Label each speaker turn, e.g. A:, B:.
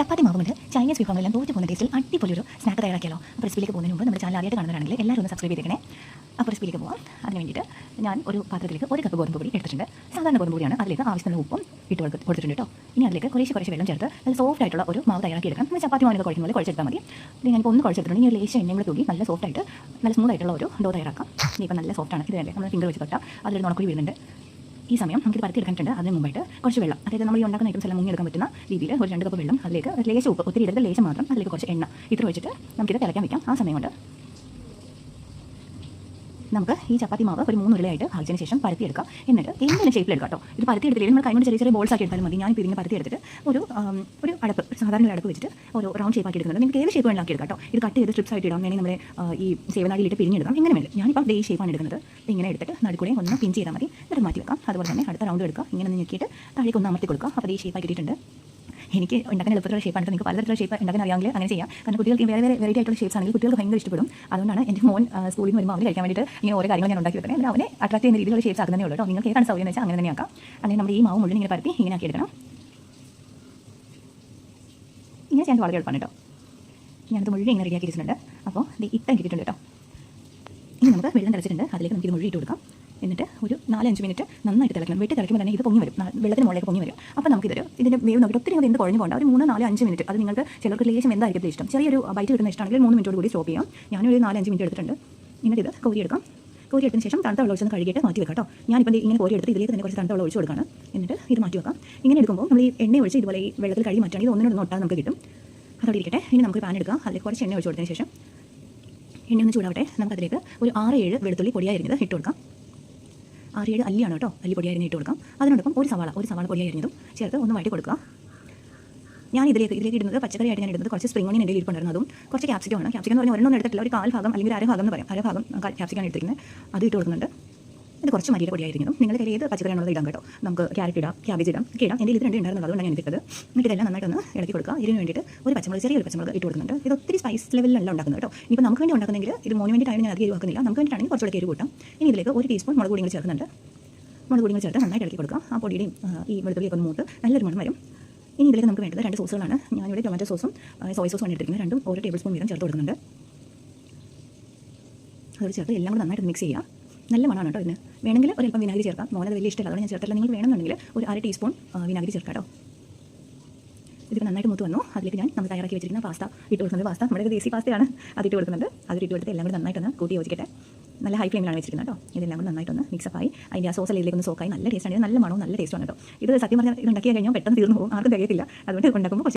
A: ചപ്പാത്തി മാവുമുണ്ട് Chinese വിഭവങ്ങളെല്ലാം തോറ്റ് പോകുന്ന ടേസ്റ്റിൽ അടിപൊളി ഒരു സ്നാക്ക് തയ്യാറാക്കിയാലോ. അപ്പോൾ റെസിപ്പിയിലേക്ക് പോകുന്നതിന് മുമ്പ് നമ്മുടെ ചാനൽ ആദ്യമായിട്ട് കാണുന്നവരാണെങ്കിൽ എല്ലാവരും ഒന്ന് സബ്സ്ക്രൈബ് ചെയ്തേക്കണേ. അപ്പോൾ റെസിപ്പിയിലേക്ക് പോകാം അതിന് വേണ്ടിയിട്ട് ഞാൻ ഒരു പാത്രത്തിലേക്ക് ഒരു കപ്പ് ഗോതമ്പ് പൊടി എടുത്തിട്ടുണ്ട്. സാധാരണ ഗോതമ്പ് പൊടിയാണ് അതിലേക്ക് ആവശ്യത്തിന് ഉപ്പും ഇട്ട് കൊടുത്ത് കൊടുത്തിട്ടുണ്ട് കേട്ടോ ഇനി അതിലേക്ക് കുറേശ്ശെ കുറച്ച് വെള്ളം ചേർത്ത് നല്ല സോഫ്റ്റ് ആയിട്ടുള്ള ഒരു മാവ് തയ്യാറാക്കി എടുക്കാം നമ്മൾ ചപ്പാത്തി മാവിനൊക്കെ കുഴക്കുന്ന പോലെ കുഴച്ചെടുത്താൽ മതി. ഇത് ഞാനിപ്പോൾ ഒന്ന് കുഴച്ചെടുത്തിട്ടുണ്ട്. ഇനി ലേശം എണ്ണയും കൂടെ തൂക്കി നല്ല സോഫ്റ്റ് ആയിട്ട് നല്ല സ്മൂത്ത് ആയിട്ടുള്ള ഒരു ഡോ തയ്യാറാക്കാം. ഇനി ഇപ്പോൾ നല്ല സോഫ്റ്റ് ആണ്. ഇത് തന്നെ നമ്മൾ ഫിംഗർ വെച്ച് തൊട്ടാൽ അതിലൊരു നുണക്കുഴി വീഴുന്നുണ്ട് ഈ സമയം നമുക്ക് പരത്തി എടുക്കാനിട്ടുണ്ട് അതിന് മുമ്പായിട്ട് കുറച്ച് വെള്ളം. അതായത് നമ്മൾ ഈ ഉണ്ടാക്കുന്ന ഐറ്റംസ് മുങ്ങി എടുക്കാൻ പറ്റുന്ന രീതിയിൽ ഒരു രണ്ട് കപ്പ് വെള്ളം അതിലേക്ക് ലേശം ഉപ്പ് ഒത്തിരി ഇടരുത് ലേശം മാത്രം അതിലേക്ക് കുറച്ച് എണ്ണ ഇത്ര വെച്ചിട്ട് നമുക്കിത് തിളയ്ക്കാൻ വയ്ക്കാം ആ സമയം കൊണ്ട് നമുക്ക് ഈ ചപ്പാത്തി മാവ് ഒരു മൂന്ന് ഉരുളയായിട്ട് ഭാഗിച്ചതിന് ശേഷം പരത്തി എടുക്കാം എന്നിട്ട് എന്തെങ്കിലും ഷേപ്പിൽ എടുക്കാം ഇത് പരത്തി എടുത്തില്ലെങ്കിൽ നമ്മൾ കൈകൊണ്ട് ചെറിയ ചെറിയ ബോൾസ് ആക്കി എടുത്താലും മതി. ഞാൻ പിരിഞ്ഞ് പരത്തി എടുത്തിട്ട് ഒരു ഒരു അടപ്പ് സാധാരണ ഒരു അടപ്പ് വെച്ചിട്ട് ഒരു റൗണ്ട് ഷേപ്പ് ആക്കി എടുക്കുന്നത് നിങ്ങൾക്ക് ഏത് ഷേപ്പ് വേണമെങ്കിൽ ആക്കി എടുക്കാം കേട്ടോ. ഇത് കട്ട് ചെയ്ത് സ്ട്രിപ്സ് ആയിട്ട് ഇടാം. വേണമെങ്കിൽ നമ്മുടെ ഈ സേവനാടിയിലിട്ട് പിരിഞ്ഞെടുക്കാം എങ്ങനെ വേണം ഞാനിപ്പോൾ ഈ ഷേപ്പാണ് എടുക്കുന്നത്. ഇങ്ങനെ എടുത്തിട്ട് നടുക്കൂടെ ഒന്ന് പിഞ്ച് ചെയ്താൽ മതി. എന്നിട്ട് മാറ്റി വെക്കാം. അതുപോലെ തന്നെ അടുത്ത റൗണ്ട് എടുക്കാം ഇങ്ങനെ ഒന്ന് ഞെക്കിയിട്ട് താഴേക്ക് ഒന്ന് അമർത്തി കൊടുക്കാം അപ്പോൾ ഈ ഷേപ്പ് ആക്കി ഇട്ടിട്ടുണ്ട് എനിക്ക് ഉണ്ടാക്കാൻ എളുപ്പത്തിലുള്ള ഷേപ്പാണ് നിങ്ങൾക്ക് പലതരത്തിലുള്ള ഷേപ്പ് ഉണ്ടാക്കാൻ അറിയാമെങ്കിൽ അങ്ങനെ ചെയ്യാം. കാരണം കുട്ടികൾക്ക് വേറെ വേറെ വെറൈറ്റി ആയിട്ടുള്ള ഷേപ്സ് ആണെങ്കിൽ കുട്ടികൾക്ക് ഭയങ്കര ഇഷ്ടപ്പെടും. അതുകൊണ്ടാണ് എന്റെ മോൻ സ്കൂളിൽ നിന്ന് വരുമ്പോൾ അവന് കഴിക്കാൻ വേണ്ടിയിട്ട് ഇങ്ങനെ ഓരോ കാര്യങ്ങൾ ഞാൻ ഉണ്ടാക്കി വെക്കുന്നത്. അവനെ അട്രാക്ട് ചെയ്യുന്ന രീതിയിലുള്ള ഷേപ്സ് ആക്കുന്നതേ ഉള്ളൂ നിങ്ങൾക്ക് ഏതാണ് സൗകര്യം വെച്ചാൽ അങ്ങനെ തന്നെ ആക്കാം. അല്ലെങ്കിൽ നമ്മുടെ ഈ മാവ് മുഴുവൻ ഇങ്ങനെ പരത്തി ഇങ്ങനെ ആക്കി എടുക്കണം. ഇങ്ങനെ ചെയ്യാൻ വളരെ എളുപ്പമാണ് കേട്ടോ. ഞാനത് മുഴുവൻ ഇങ്ങനെ റെഡിയാക്കി വെച്ചിട്ടുണ്ട്. അപ്പോൾ ഇത് ഇട്ടം കിട്ടിയിട്ടുണ്ട് കേട്ടോ. ഇനി നമുക്ക് വെള്ളം തിളച്ചിട്ടുണ്ട്. അതിലേക്ക് നമുക്ക് ഇത് മുഴുവൻ ഇട്ട് കൊടുക്കാം. എന്നിട്ട് ഒരു നാലഞ്ച് മിനിറ്റ് നന്നായിട്ട് തിളക്കണം. വെട്ടി തിളക്കുമ്പോൾ തന്നെ ഇത് പൊങ്ങി വരും. വെള്ളത്തിന് മുകളിലേക്ക് പൊങ്ങി വരും. അപ്പോൾ നമുക്കിതൊരു ഇതിന്റെ വേവ് നോക്കിയിട്ട് ഒത്തിരി എന്ത് കുഴഞ്ഞു പോകണ്ട ഒരു മൂന്ന് നാല് അഞ്ച് മിനിറ്റ്. അത് നിങ്ങൾക്ക് ചിലർക്ക് ലേശം എന്തായിരിക്കും ഇഷ്ടം. ചെറിയൊരു ബൈറ്റ് കിട്ടുന്ന ഇഷ്ടമാണെങ്കിൽ മൂന്ന് മിനിറ്റോട് കൂടി സ്റ്റോപ്പ് ചെയ്യാം. ഞാനൊരു നാലഞ്ച് മിനിറ്റ് എടുത്തിട്ടുണ്ട്. എന്നിട്ട് ഇത് കോരി എടുത്ത ശേഷം തണുത്ത വെള്ളം ഒഴിച്ചൊന്ന് കഴുകിയിട്ട് മാറ്റി വെക്കാം കേട്ടോ. ഞാനിപ്പോൾ ഇങ്ങനെ കോരി എടുത്ത് ഇതിലേക്ക് തന്നെ കുറച്ച് തണുത്ത വെള്ളം ഒഴിച്ച് കൊടുക്കണം. എന്നിട്ട് ഇത് മാറ്റി വെക്കാം. ഇങ്ങനെ എടുക്കുമ്പോൾ നമ്മൾ ഈ എണ്ണ ഒഴിച്ച് ഇതുപോലെ ഈ വെള്ളത്തിൽ കഴുകി മാറ്റുകയാണെങ്കിൽ ഒന്നിനൊന്ന് ഒട്ടാൻ നമുക്ക് കിട്ടും. അതോടെ ഇരിക്കട്ടെ. ഇനി നമുക്ക് പാൻ എടുക്കാം. അതിലേക്ക് കുറച്ച് എണ്ണ ഒഴിച്ച് കൊടുത്തതിന് ശേഷം എണ്ണ ഒന്ന് ചൂടാവട്ടെ. നമുക്കതിലേക്ക് ഒരു ആറ് ഏഴ് വെളുത്തുള്ളി പൊടിയായിരുന്നത് ഇട്ട് കൊടുക്കാം. ആറ് ഏഴ് അല്ലിയാണ് കേട്ടോ അല്ലി പൊടിയായിരുന്നു ഇട്ട് കൊടുക്കാം. അതിനോടൊപ്പം ഒരു സവാള ഒരു സവാള പൊടിയായിരുന്നതും ചേർത്ത് ഒന്ന് വഴറ്റി കൊടുക്കുക. ഞാൻ ഇതിലേക്ക് ഇതിലേക്ക് ഇടുന്നത് പച്ചക്കറിയായിട്ട് ഞാൻ ഇടുന്നത് കുറച്ച് സ്പ്രിംഗ് ഓണിയൻ എന്റെ ഇരിപ്പുണ്ടായിരുന്നു അതും കുറച്ച് ക്യാപ്സിക്കമാണ് ക്യാപ്സിക്കം എന്ന് പറഞ്ഞാൽ ഒരെണ്ണം എടുത്തിട്ടില്ല ഒരു കാൽ ഭാഗം അല്ലെങ്കിൽ അര ഭാഗം എന്ന് പറയാം. അര ഭാഗം ക്യാപ്സിക്കാണ് എടുത്തിരിക്കുന്നത്. അത് ഇട്ട് കൊടുക്കുന്നുണ്ട്. ഇത് കുറച്ച് മരിയുടെ പൊടിയായിരുന്നു നിങ്ങൾ കയ്യിൽ ഏത് പച്ചക്കറിയാണുള്ളത് ഇടാം കേട്ടോ. നമുക്ക് ക്യാരറ്റ് ഇടാം ക്യാബേജ് ഇടാം കേടാം എന്റെ ഇത് രണ്ട് ഉണ്ടായിരുന്നു അതുകൊണ്ടാണ് ഞാൻ എടുത്തത്. എന്നിട്ട് ഇതെല്ലാം നന്നായിട്ടൊന്ന് ഇളക്കി കൊടുക്കുക. ഇതിന് വേണ്ടിയിട്ട് ഒരു പച്ചമുളക് ചെറിയൊരു പച്ചമുളക് ഇട്ട് കൊടുക്കുന്നുണ്ട്. ഇത് ഒത്തിരി സ്പൈസ് ലെവലിലല്ല ഉണ്ടാക്കുന്നത് കേട്ടോ. ഇപ്പോൾ നമുക്ക് വേണ്ടി ഉണ്ടാക്കുന്നെങ്കിൽ ഇത് മോന് വേണ്ടിയിട്ടാണ് ഞാൻ അധികം എരിവാക്കുന്നില്ല. നമുക്ക് വേണ്ടിയിട്ടാണെങ്കിൽ കുറച്ചുകൂടെ എരിവ് കൂട്ടാം. ഇനി ഇതിലേക്ക് ഒരു ടീസ്പൂൺ മുളക് കൂടി ചേർക്കുന്നുണ്ട്. മുളക് കൂടി ചേർത്ത് നന്നായിട്ട് ഇളക്കി കൊടുക്കുക. ആ പൊടിയുടെയും ഈ വെളുത്തുള്ളിയൊക്കെ ഒന്ന് മൂട്ട് നല്ലൊരു മണം വരും. ഇനി ഇതിലേക്ക് നമുക്ക് വേണ്ടത് രണ്ട് സോസുകളാണ് ഞാനിവിടെ ടൊമാറ്റോ സോസും സോയ് സോസും ആണ് എടുത്തിരിക്കുന്നത്. രണ്ടും ഓരോ ടേബിൾ സ്പൂൺ വീതം ചേർത്ത് കൊടുക്കുന്നുണ്ട്. അതോട് ചേർത്ത് എല്ലാം കൂടെ നന്നായിട്ട് മിക്സ് ചെയ്യുക. നല്ല മണമാണ് കേട്ടോ ഇതിന്. വേണമെങ്കിൽ ഒരു അല്പം വിനാഗിരി ചേർക്കാം. മോനത് വലിയ ഇഷ്ടമല്ല. അതുകൊണ്ട് ഞാൻ ചേർത്തില്ല. നിങ്ങൾ വേണമെന്നുണ്ടെങ്കിൽ ഒരു അര ടീസ്പൂൺ വിനാഗിരി ചേർക്കാം കേട്ടോ. ഇതിപ്പോൾ നന്നായിട്ട് മൂത്ത് വന്നു. അതിലേക്ക് ഞാൻ നമ്മൾ തയ്യാറാക്കി വെച്ചിരിക്കുന്ന പാസ്ത ഇട്ട് കൊടുക്കുന്നത് പാസ്ത. നമ്മുടെ ദേശി പാസ്തയാണ്. അത് ഇട്ട് കൊടുക്കുന്നുണ്ട്. അതിട്ട് കൊടുത്തിട്ട് എല്ലാം കൂടി നന്നായിട്ടൊന്ന് കൂട്ടി യോജിക്കട്ടെ. നല്ല ഹൈ ഫ്ലെയിമിലാണ് വെച്ചിരിക്കുന്നത് കേട്ടോ. ഇതെല്ലാം കൂടി നന്നായിട്ടൊന്ന് മിക്സപ്പായി അതിന്റെ ആ സോസ് ഇതിലേക്ക് ഒന്ന് സോക്കായി നല്ല ടേസ്റ്റാണ് ഇത് നല്ല മണവും നല്ല ടേസ്റ്റാണ് കേട്ടോ. ഇത് സത്യം പറഞ്ഞാൽ ഇത് ഉണ്ടാക്കി കഴിഞ്ഞാൽ പെട്ടെന്ന് തീർന്നു പോകും. ആർക്കും തികയത്തില്ല. അതുകൊണ്ട് ഉണ്ടാക്കുമ്പോൾ